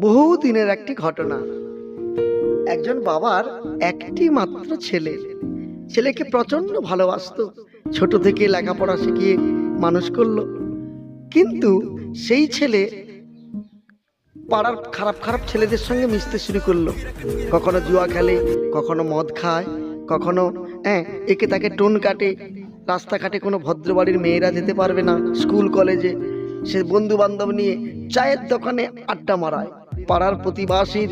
বহু দিনের একটি ঘটনা। একজন বাবার একটি মাত্র ছেলে। ছেলেকে প্রচণ্ড ভালোবাসতো। ছোট থেকে লেখাপড়া শিখিয়ে মানুষ করল। কিন্তু সেই ছেলে পাড়ার খারাপ খারাপ ছেলেদের সঙ্গে মিশতে শুরু করল। কখনো জুয়া খেলে, কখনো মদ খায়, কখনো হ্যাঁ একে তাকে টোন কাটে। রাস্তাঘাটে কোনো ভদ্রবাড়ির মেয়েরা যেতে পারবে না, স্কুল, কলেজে। সে বন্ধু বান্ধব নিয়ে চায়ের দোকানে আড্ডা মারায়। পাড়ার প্রতিবাসীর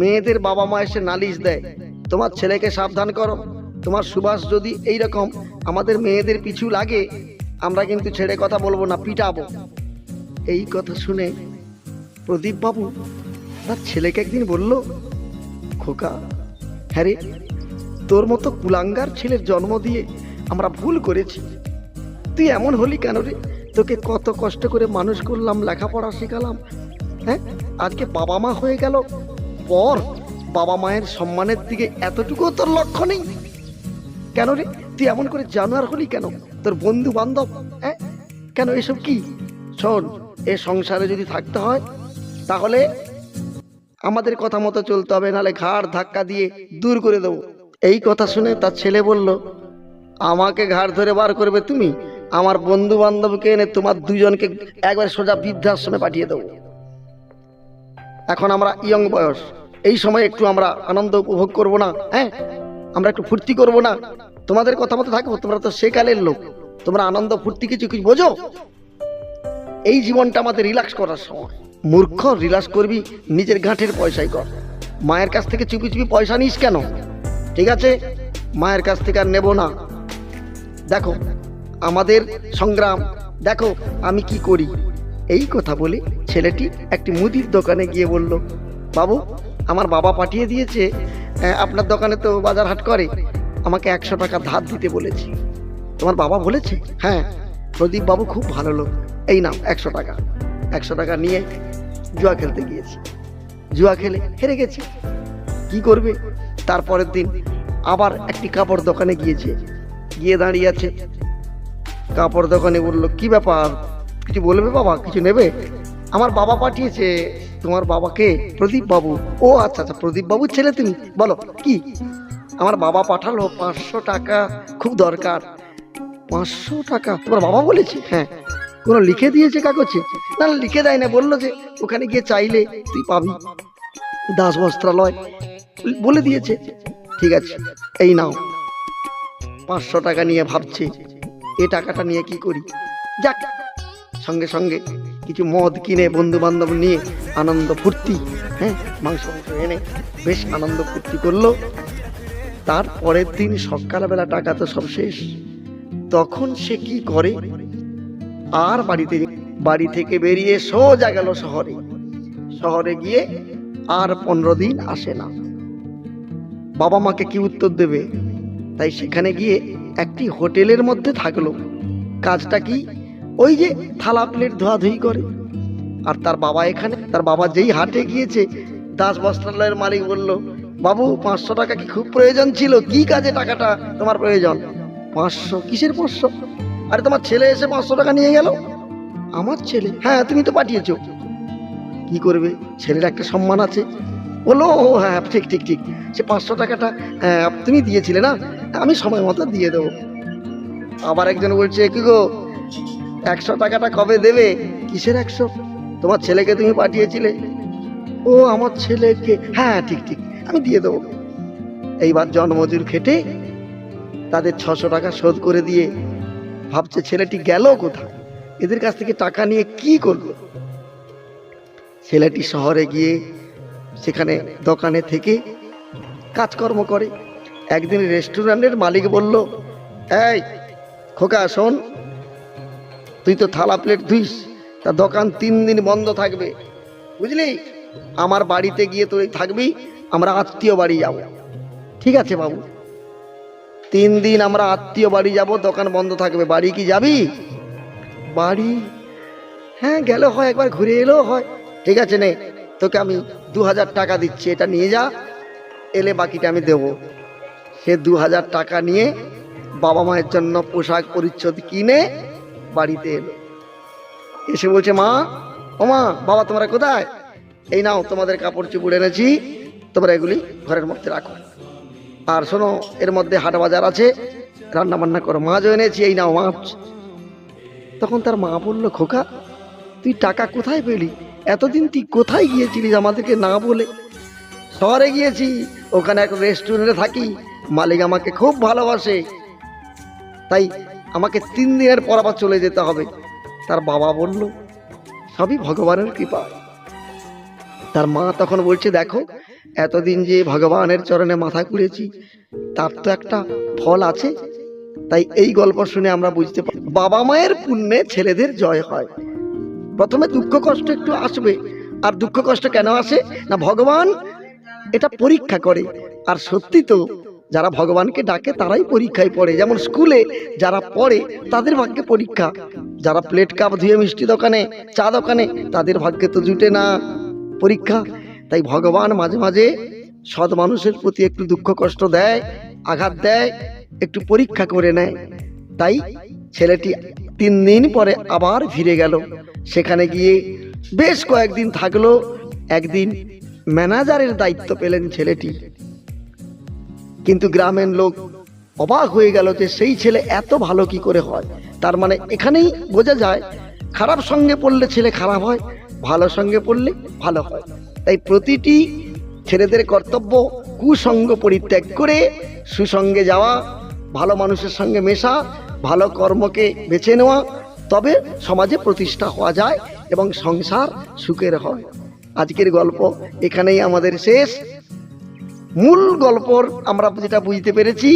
মেয়েদের বাবা মা এসে নালিশ দেয়, তোমার ছেলেকে সাবধান করো। তোমার সুভাষ যদি এই রকম আমাদের মেয়েদের পিছু লাগে, আমরা কিন্তু ছেড়ে কথা বলব না, পিটাবো। এই কথা শুনে প্রদীপ বাবু তার ছেলেকে একদিন বলল, খোকা হ্যাঁ রে, তোর মতো কুলাঙ্গার ছেলের জন্ম দিয়ে আমরা ভুল করেছি। তুই এমন হলি কেন রে? তোকে কত কষ্ট করে মানুষ করলাম, লেখাপড়া শেখালাম হ্যাঁ? আজকে বাবা মা হয়ে গেল। পর বাবা মায়ের সম্মানের দিকে এতটুকুও তোর লক্ষ্য নেই। কেন রে? তুই এমন করে জানোয়ার হলি কেন? তোর বন্ধু বান্ধব হ্যাঁ? কেন এসব কি? শোন, এ সংসারে যদি থাকতে হয়, তাহলে আমাদের কথা মতো চলতে হবে, নাহলে ঘাড় ধাক্কা দিয়ে দূর করে দেবো। এই কথা শুনে তার ছেলে বলল, আমাকে ঘাড় ধরে বার করবে তুমি? আমার বন্ধু বান্ধবকে এনে তোমার দুজনকে একবার সোজা বৃদ্ধাশ্রমে পাঠিয়ে দেবো। এখন আমরা ইয়ং বয়স। এই সময় একটু আমরা আনন্দ উপভোগ করব না হ্যাঁ? আমরা একটু ফুর্তি করব না। তোমাদের কথা মতো থাকব, তোমরা তো সেকালের লোক। তোমরা আনন্দ, ফুর্তি কিছু কিছু বোঝো? এই জীবনটা আমাদের রিল্যাক্স করার সময়। মূর্খ, রিল্যাক্স করবি, নিজের গাঁটের পয়সাই কর। মায়ের কাছ থেকে চুপি চুপি পয়সা নিস কেন? ঠিক আছে? মায়ের কাছ থেকে আর নেব না। দেখো আমাদের সংগ্রাম। দেখো, আমি কি করি? এই কথা বলে ছেলেটি একটি মুদির দোকানে গিয়ে বলল, বাবু, আমার বাবা পাঠিয়ে দিয়েছে আপনার দোকানে তো বাজার হাট করে। আমাকে একশো টাকা ধার দিতে বলেছে। তোমার বাবা বলেছে? হ্যাঁ প্রদীপ বাবু খুব ভালো লোক। এই নাও, একশো টাকা। একশো টাকা নিয়ে জুয়া খেলতে গিয়েছি। জুয়া খেলে হেরে গেছি। কি করবে? তারপরের দিন আবার একটি কাপড় দোকানে গিয়েছে। গিয়ে দাঁড়িয়ে আছে কাপড় দোকানে বলল, কি ব্যাপার? কিছু বলবে বাবা? কিছু নেবে? আমার বাবা পাঠিয়েছে তোমার বাবাকে, প্রদীপ বাবু। ও আচ্ছা আচ্ছা প্রদীপ বাবুর ছেলে তুমি? বলো, কি? আমার বাবা পাঠালো, পাঁচশো টাকা, খুব দরকার। পাঁচশো টাকা? তোমার বাবা বলেছে? হ্যাঁ। কোনো লিখে দিয়েছে কাগজে? না লিখে দেয় না বলল যে ওখানে গিয়ে চাইলে তুই পাবি। দাস বস্ত্রালয়? বলে দিয়েছে। ঠিক আছে, এই নাও। পাঁচশো টাকা নিয়ে ভাবছে। এ টাকাটা নিয়ে কি করি? যাক, সঙ্গে সঙ্গে কিছু মদ কিনে বন্ধু বান্ধব নিয়ে আনন্দ ফুর্তি হ্যাঁ মাংস এনে বেশ আনন্দ ফুর্তি করল। তার পরের দিন সকালবেলা টাকা তো সব শেষ। তখন সে কি করে? আর বাড়িতে, বাড়ি থেকে বেরিয়ে সোজা গেল শহরে। শহরে গিয়ে আর পনেরো দিন আসে না। বাবা মাকে কি উত্তর দেবে? তাই সেখানে গিয়ে একটি হোটেলের মধ্যে থাকল। কাজটা কি? ওই যে থালা প্লেট ধোয়াধুয়ি করে। আর তার বাবা এখানে তার বাবা যেই হাটে গিয়েছে দাস বস্ত্রালয়ের মালিক বলল বাবু পাঁচশো টাকা কি খুব প্রয়োজন ছিল? কি কাজে টাকাটা তোমার প্রয়োজন? পাঁচশো? কিসের পাঁচশো? আরে তোমার ছেলে এসে পাঁচশো টাকা নিয়ে গেল? আমার ছেলে? হ্যাঁ তুমি তো পাঠিয়েছো। কি করবে? ছেলের একটা সম্মান আছে। বলো? ও হ্যাঁ ঠিক ঠিক ঠিক। সে পাঁচশো টাকাটা হ্যাঁ, তুমি দিয়েছিলে না? আমি সময় মতো দিয়ে দেবো। আবার একজন বলছে, কি গো, একশো টাকাটা কবে দেবে? কিসের একশো? তোমার ছেলেকে তুমি পাঠিয়েছিলে? ও, আমার ছেলেকে? হ্যাঁ ঠিক ঠিক, আমি দিয়ে দেবো। এইবার জন্মজুর খেটে তাদের ছশো টাকা শোধ করে দিয়ে ভাবছে, ছেলেটি গেল কোথায়? এদের কাছ থেকে টাকা নিয়ে কি করবে? ছেলেটি শহরে গিয়ে সেখানে দোকানে থেকে কাজকর্ম করে। একদিন রেস্টুরেন্টের মালিক বলল, এই, খোকা, শোন, তুই তো থালা প্লেট ধুইস, তা দোকান তিন দিন বন্ধ থাকবে। বুঝলি? আমার বাড়িতে গিয়ে তুই থাকবি, আমরা আত্মীয় বাড়ি যাব। ঠিক আছে বাবু। তিন দিন আমরা আত্মীয় বাড়ি যাব, দোকান বন্ধ থাকবে। বাড়ি কি যাবি? বাড়ি? হ্যাঁ গেলে হয়, একবার ঘুরে এলেও হয়। ঠিক আছে, নে। তোকে আমি দু হাজার টাকা দিচ্ছি, এটা নিয়ে যা। এলে বাকিটা আমি দেবো। সে দু হাজার টাকা নিয়ে বাবা মায়ের জন্য পোশাক পরিচ্ছদ কিনে বাড়িতে এলো। এসে বলছে, মা ওমা বাবা তোমরা কোথায়? এই নাও, তোমাদের কাপড় চুপড় এনেছি, তোমরা এগুলি ঘরের মধ্যে রাখো। আর শোনো, এর মধ্যে হাট বাজার আছে রান্না বান্না করো। মাছও এনেছি, এই নাও মাছ। তখন তার মা বলল, খোকা, তুই টাকা কোথায় পেলি? এতদিন তুই কোথায় গিয়েছিলিস আমাদেরকে না বলে? শহরে গিয়েছি, ওখানে এক রেস্টুরেন্টে থাকি। মালিক আমাকে খুব ভালোবাসে। তাই আমাকে তিন দিনের পর আবার চলে যেতে হবে। তার বাবা বলল, সবই ভগবানের কৃপা। তার মা তখন বলছে, দেখো, এতদিন যে ভগবানের চরণে মাথা কুড়েছি তার তো একটা ফল আছে। তাই এই গল্প শুনে আমরা বুঝতে পারি বাবা মায়ের পুণ্যে ছেলেদের জয় হয়। প্রথমে দুঃখ কষ্ট একটু আসবে, আর দুঃখ কষ্ট কেন আসে? না, ভগবান এটা পরীক্ষা করে। আর সত্যি তো যারা ভগবানকে ডাকে তারাই পরীক্ষায় পড়ে। যেমন স্কুলে যারা পড়ে, তাদের ভাগ্যে পরীক্ষা। যারা প্লেট কাপ ধুয়ে মিষ্টি দোকানে, চা দোকানে, তাদের ভাগ্যে তো জুটে না পরীক্ষা। তাই ভগবান মাঝে মাঝে সৎ মানুষের প্রতি একটু দুঃখ কষ্ট দেয়, আঘাত দেয়, একটু পরীক্ষা করে নেয়। তাই ছেলেটি তিন দিন পরে আবার ফিরে গেল। সেখানে গিয়ে বেশ কয়েকদিন থাকল। একদিন ম্যানেজারের দায়িত্ব পেলেন ছেলেটি। কিন্তু গ্রামের লোক অবাক হয়ে গেল যে সেই ছেলে এত ভালো কি করে হয়। তার মানে এখানেই বোঝা যায়, খারাপ সঙ্গে পড়লে ছেলে খারাপ হয়, ভালো সঙ্গে পড়লে ভালো হয়। তাই প্রতিটি ছেলেদের কর্তব্য কুসঙ্গ পরিত্যাগ করে, সুসঙ্গে যাওয়া, ভালো মানুষের সঙ্গে মেশা, ভালো কর্মকে বেছে নেওয়া, তবে সমাজে প্রতিষ্ঠা হওয়া যায় এবং সংসার সুখের হয়। আজকের গল্প এখানেই আমাদের শেষ। মূল গল্পর আমরা যেটা বুঝতে পেরেছি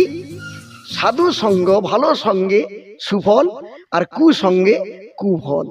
সাধু সঙ্গ ভালো সঙ্গে সুফল আর কুসঙ্গে কুফল।